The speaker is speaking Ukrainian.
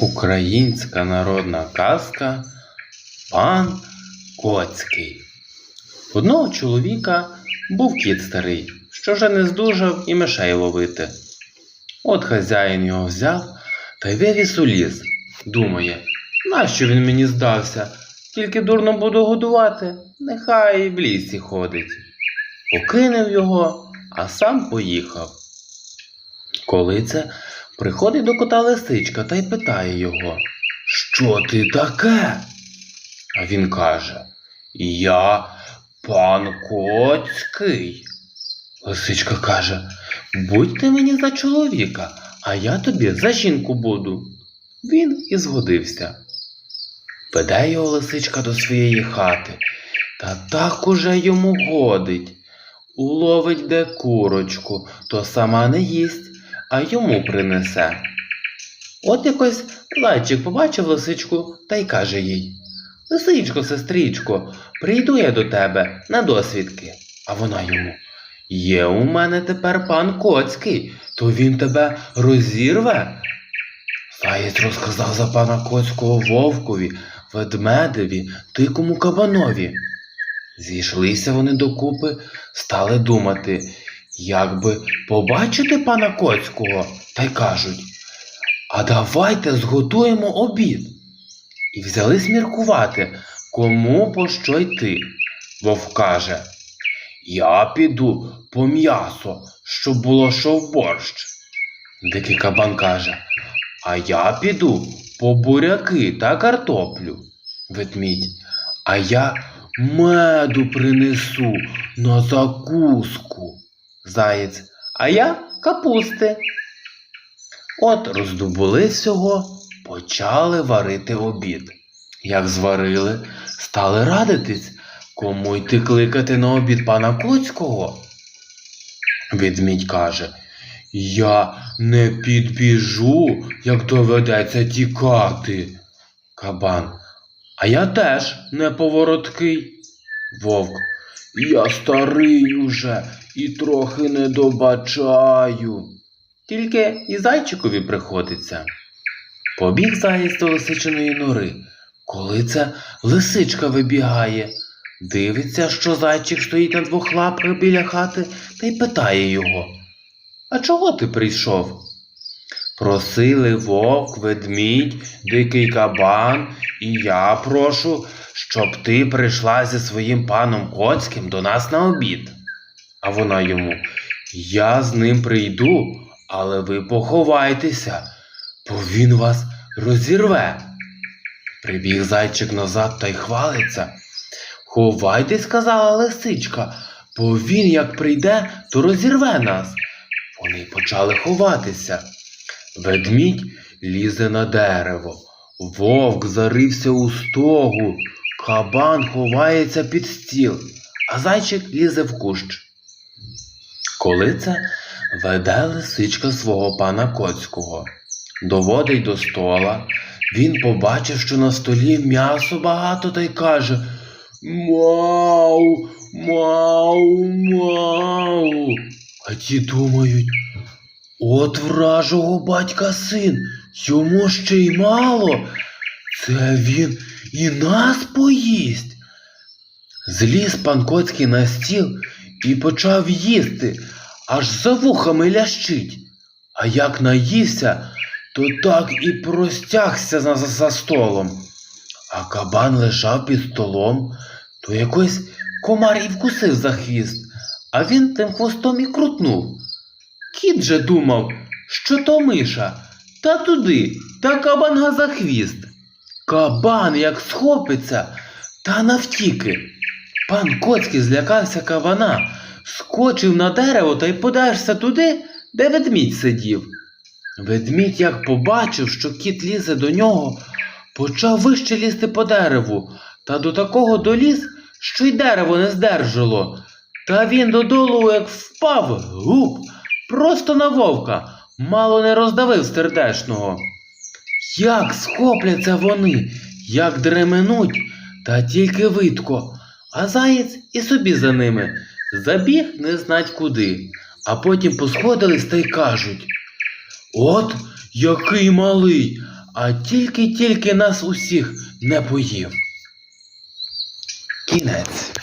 Українська народна казка Пан Коцький. Одного чоловіка був кіт старий, що вже не здужав і мишей ловити. От хазяїн його взяв та й вивіз у ліс. Думає, нащо він мені здався? Тільки дурно буду годувати, нехай і в лісі ходить. Покинув його, а сам поїхав. Коли це приходить до кота лисичка та й питає його, що ти таке? А він каже, Я пан Коцький. Лисичка каже, будь ти мені за чоловіка, а я тобі за жінку буду. Він і згодився. Веде його лисичка до своєї хати, та так уже йому годить. Уловить де курочку, то сама не їсть, а йому принесе. От якось зайчик побачив лисичку та й каже їй Лисичко, сестричко, прийду я до тебе на досвідки. А вона йому Є у мене тепер пан Коцький, то він тебе розірве. Заєць розказав за пана Коцького вовкові, ведмедеві, дикому кабанові. Зійшлися вони докупи, стали думати, як би побачити пана Коцького, та й кажуть, а давайте зготуємо обід. І взялись міркувати, кому по що йти. Вовк каже, я піду по м'ясо, щоб було що в борщ. Дикий кабан каже, а я піду по буряки та картоплю. Ведмідь, а я меду принесу на закуску. Заєць, а я капусти. От роздобули всього, почали варити обід. Як зварили, стали радитись, кому йти кликати на обід пана Коцького. Ведмідь каже, я не підбіжу, як доведеться тікати. Кабан, а я теж не повороткий. Вовк, я старий уже і трохи не добачаю. Тільки і зайчикові приходиться. Побіг заєць до лисичиної нори. Коли це лисичка вибігає, дивиться, що зайчик стоїть на двох лапках біля хати та й питає його. А чого ти прийшов? Просили вовк, ведмідь, дикий кабан, і я прошу, щоб ти прийшла зі своїм паном Коцьким до нас на обід. А вона йому Я з ним прийду, але ви поховайтеся, бо він вас розірве. Прибіг зайчик назад та й хвалиться. Ховайтесь, сказала лисичка, бо він, як прийде, то розірве нас. Вони почали ховатися. Ведмідь лізе на дерево, вовк зарився у стогу, кабан ховається під стіл, а зайчик лізе в кущ. Коли це веде лисичка свого пана Коцького, доводить до стола, він побачив, що на столі м'ясо багато та й каже Мау, мау, мау. А ті думають, от вражого батька син, йому ще й мало. Це він і нас поїсть. Зліз пан Коцький на стіл і почав їсти, аж за вухами лящить. А як наївся, то так і простягся за, за столом. А кабан лежав під столом, то якось комар і вкусив за хвіст, а він тим хвостом і крутнув. Кіт же думав, що то миша, та туди, та кабанга за хвіст. Кабан як схопиться, та навтіки. Пан Коцький злякався кабана, скочив на дерево та й подався туди, де ведмідь сидів. Ведмідь, як побачив, що кіт лізе до нього, почав вище лізти по дереву, та до такого доліз, що й дерево не здержало. Та він додолу, як впав, гуп, просто на вовка, мало не роздавив сердешного. Як схопляться вони, як дременуть, та тільки видко, а заєць і собі за ними. Забіг не знать куди, а потім посходились та й кажуть. От який малий, а тільки-тільки нас усіх не поїв. Кінець.